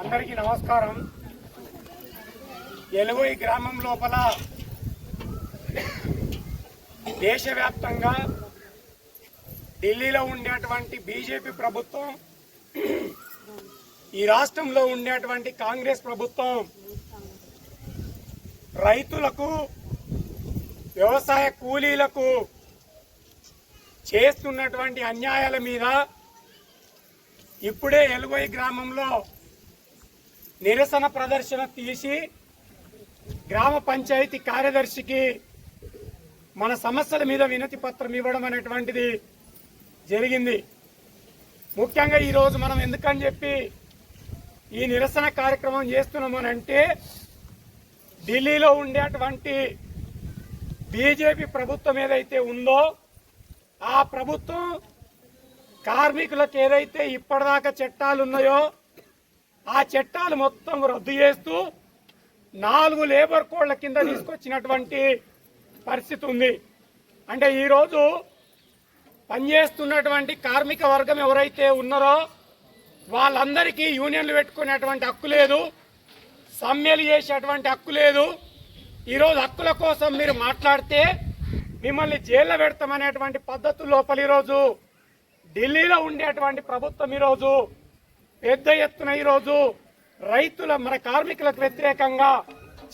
అందరికీ నమస్కారం. ఎలువై గ్రామం లోపల దేశవ్యాప్తంగా ఢిల్లీలో ఉండేటువంటి బీజేపీ ప్రభుత్వం ఈ రాష్ట్రంలో ఉండేటువంటి కాంగ్రెస్ ప్రభుత్వం రైతులకు వ్యవసాయ కూలీలకు చేస్తున్నటువంటి అన్యాయాల మీద ఇప్పుడే ఎలువై గ్రామంలో నిరసన ప్రదర్శన తీసి గ్రామ పంచాయతీ కార్యదర్శికి మన సమస్యల మీద వినతి పత్రం ఇవ్వడం అనేటువంటిది జరిగింది. ముఖ్యంగా ఈరోజు మనం ఎందుకని చెప్పి ఈ నిరసన కార్యక్రమం చేస్తున్నామనంటే అంటే ఢిల్లీలో ఉండేటువంటి బీజేపీ ప్రభుత్వం ఏదైతే ఉందో ఆ ప్రభుత్వం కార్మికులకు ఏదైతే ఇప్పటిదాకా చట్టాలు ఉన్నాయో ఆ చట్టాలు మొత్తం రద్దు చేస్తూ నాలుగు లేబర్ కోడ్ల కింద తీసుకొచ్చినటువంటి పరిస్థితి ఉంది. అంటే ఈరోజు పనిచేస్తున్నటువంటి కార్మిక వర్గం ఎవరైతే ఉన్నారో వాళ్ళందరికీ యూనియన్లు పెట్టుకునేటువంటి హక్కు లేదు సమ్మెలు చేసేటువంటి హక్కు లేదు. ఈరోజు హక్కుల కోసం మీరు మాట్లాడితే మిమ్మల్ని జైల్లో పెడతామనేటువంటి పద్ధతుల లోపల ఈరోజు ఢిల్లీలో ఉండేటువంటి ప్రభుత్వం ఈరోజు పెద్ద ఎత్తున ఈరోజు రైతుల మన కార్మికులకు వ్యతిరేకంగా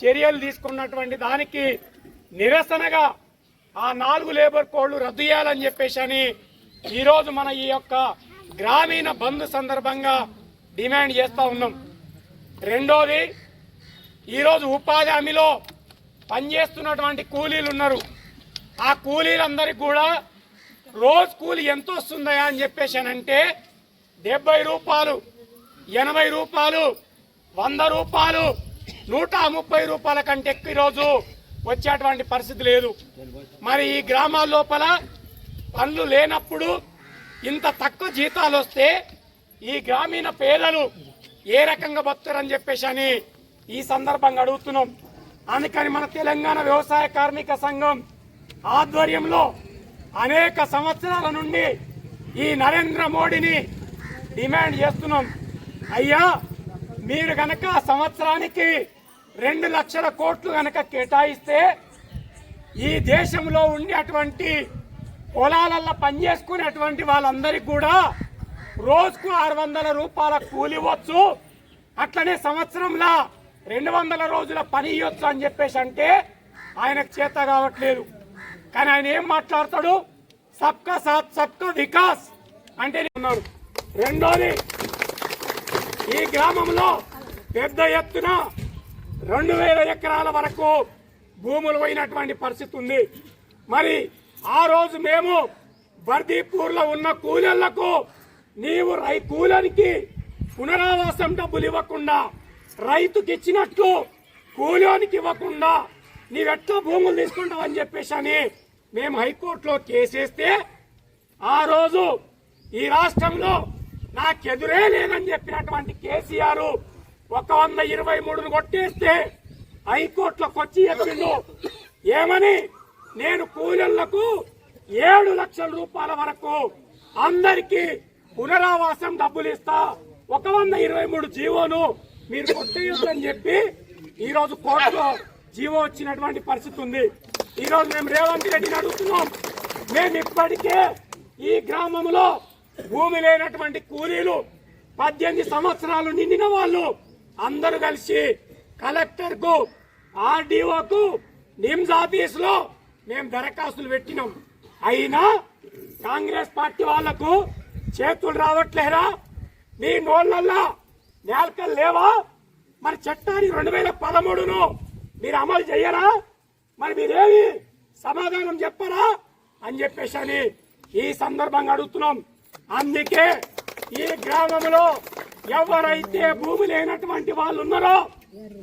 చర్యలు తీసుకున్నటువంటి దానికి నిరసనగా ఆ నాలుగు లేబర్ కోళ్ళు రద్దు చేయాలని చెప్పేసి అని ఈరోజు మన ఈ యొక్క గ్రామీణ బంద్ సందర్భంగా డిమాండ్ చేస్తూ ఉన్నాం. రెండోది ఈరోజు ఉపాధి హామీలో పనిచేస్తున్నటువంటి కూలీలు ఉన్నారు. ఆ కూలీలందరికీ కూడా రోజు కూలి ఎంత వస్తుందా అని చెప్పేసి అని అంటే డెబ్బై రూపాయలు ఎనభై రూపాయలు వంద రూపాయలు నూట ముప్పై రూపాయల కంటే ఎక్కువ ఈరోజు వచ్చేటువంటి పరిస్థితి లేదు. మరి ఈ గ్రామాల లోపల పనులు లేనప్పుడు ఇంత తక్కువ జీతాలు వస్తే ఈ గ్రామీణ పేదలు ఏ రకంగా బతుకుతారని చెప్పేసి అని ఈ సందర్భంగా అడుగుతున్నాం. అందుకని మన తెలంగాణ వ్యవసాయ కార్మిక సంఘం ఆధ్వర్యంలో అనేక సంవత్సరాల నుండి ఈ నరేంద్ర మోడీని డిమాండ్ చేస్తున్నాం. అయ్యా మీరు గనక సంవత్సరానికి రెండు లక్షల కోట్లు గనక కేటాయిస్తే ఈ దేశంలో ఉండేటువంటి పొలాలల్లో పనిచేసుకునేటువంటి వాళ్ళందరికీ కూడా రోజుకు ఆరు వందల రూపాయల కూలి ఇవ్వచ్చు. అట్లనే సంవత్సరంలో రెండు వందల రోజుల పని ఇవ్వచ్చు అని చెప్పేసి అంటే ఆయనకు చేత కావట్లేదు. కానీ ఆయన ఏం మాట్లాడతాడు? సబ్కా సాత్ సబ్కా వికాస్ అంటే ఉన్నారు. రెండోది ఈ గ్రామంలో పెద్ద ఎత్తున రెండు వేల ఎకరాల వరకు భూములు పోయినటువంటి పరిస్థితి ఉంది. మరి ఆ రోజు మేము బర్దీపూర్లో ఉన్న కూలీళ్ళకు నీవు రై కూలనికి పునరావాసం డబ్బులు ఇవ్వకుండా రైతుకి ఇచ్చినట్లు కూలోనికి ఇవ్వకుండా నీవెట్లా భూములు తీసుకుంటావని చెప్పేసి అని మేము హైకోర్టులో కేసేస్తే ఆ రోజు ఈ రాష్ట్రంలో నాకెదురే లేదని చెప్పినటువంటి కేసీఆర్ ఒక వంద ఇరవై మూడును కొట్టేస్తే హైకోర్టులోకి వచ్చి చెప్పిండు ఏమని? నేను కూలీలకు ఏడు లక్షల రూపాయల వరకు అందరికి పునరావాసం డబ్బులు ఇస్తా. ఒక వంద ఇరవై మూడు జీవోను మీరు కొట్టేయొద్దని చెప్పి ఈ రోజు కోర్టులో జీవో వచ్చినటువంటి పరిస్థితి ఉంది. ఈ రోజు మేము రేవంత్ రెడ్డిని అడుగుతున్నాం. మేము ఇప్పటికే ఈ గ్రామంలో భూమి లేనటువంటి కూలీలు పద్దెనిమిది సంవత్సరాలు నిండిన వాళ్ళు అందరూ కలిసి కలెక్టర్కు ఆర్డీఓకు నిమ్స్ ఆఫీస్లో మేము దరఖాస్తులు పెట్టినాం. అయినా కాంగ్రెస్ పార్టీ వాళ్ళకు చేతులు రావట్లేరా? మీ నోళ్ళల్లా నేలకలు లేవా? మరి చట్టాన్ని రెండు వేల పదమూడును మీరు అమలు చెయ్యరా మరి మీరేమి సమాధానం చెప్పరా? అని చెప్పేసి అని ఈ సందర్భంగా అడుగుతున్నాం. అందుకే ఈ గ్రామంలో ఎవరైతే భూమి లేనటువంటి వాళ్ళు ఉన్నారో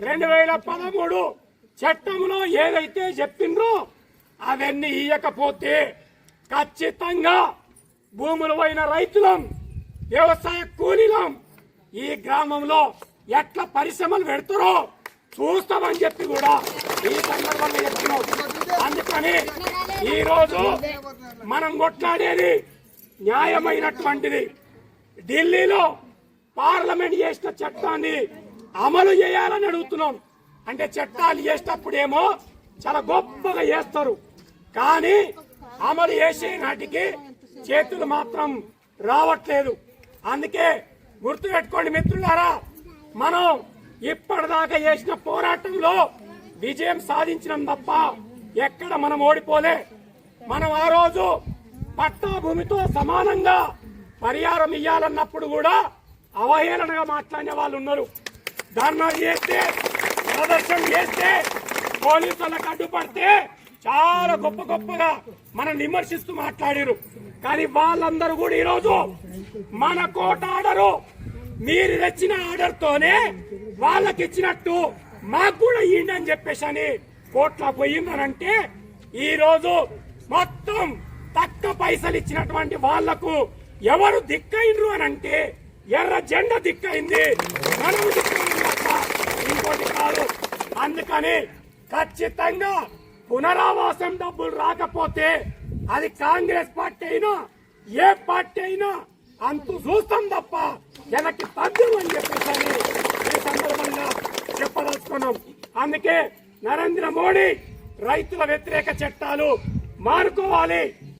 రెండు వేల పదమూడు చట్టంలో ఏదైతే చెప్పిండ్రో అవన్నీ ఇయ్యకపోతే ఖచ్చితంగా భూములు పోయిన రైతులం వ్యవసాయ కూలీలం ఈ గ్రామంలో ఎట్లా పరిశ్రమలు పెడతారో చూస్తామని చెప్పి కూడా ఈ సందర్భంగా చెప్తున్నాం. అందుకని ఈరోజు మనం కొట్లాడేది న్యాయమైనటువంటిది. ఢిల్లీలో పార్లమెంట్ చేసిన చట్టాన్ని అమలు చేయాలని అడుగుతున్నాం. అంటే చట్టాలు చేసేటప్పుడేమో చాలా గొప్పగా చేస్తారు. కానీ అమలు చేసే నాటికి చేతులు మాత్రం రావట్లేదు. అందుకే గుర్తుపెట్టుకోండి మిత్రులారా మనం ఇప్పటిదాకా చేసిన పోరాటంలో విజయం సాధించినాం తప్ప ఎక్కడ మనం ఓడిపోలే. మనం ఆ రోజు పట్టా భూమితో సమానంగా పరిహారం ఇయ్యాలన్నప్పుడు కూడా అవహేళనగా మాట్లాడిన వాళ్ళు ఉన్నారు. ధర్నా చేస్తే ప్రదర్శన చేస్తే పోలీసులకు అడ్డుపడితే చాలా గొప్ప గొప్పగా మనం విమర్శిస్తూ మాట్లాడారు. కానీ వాళ్ళందరూ కూడా ఈరోజు మన కోట ఆర్డరు మీరు తెచ్చిన ఆర్డర్ తోనే వాళ్ళకి ఇచ్చినట్టు మాకు కూడా ఇయ్యండి అని చెప్పేసి అని కోట్ల పోయిందనంటే ఈరోజు మొత్తం తక్కువ పైసలు ఇచ్చినటువంటి వాళ్ళకు ఎవరు దిక్కైండ్రు అని అంటే ఎర్ర జెండా దిక్కైంది. మనము ఇంకోటి కాదు. అందుకని ఖచ్చితంగా పునరావాసం డబ్బులు రాకపోతే అది కాంగ్రెస్ పార్టీ అయినా ఏ పార్టీ అయినా అంతు చూస్తాం తప్ప వెనక్కి తగ్గం అని చెప్పేసి ఈ సందర్భంగా చెప్పదలుచుకున్నాం. అందుకే నరేంద్ర మోడీ రైతుల వ్యతిరేక చట్టాలు మానుకోవాలి.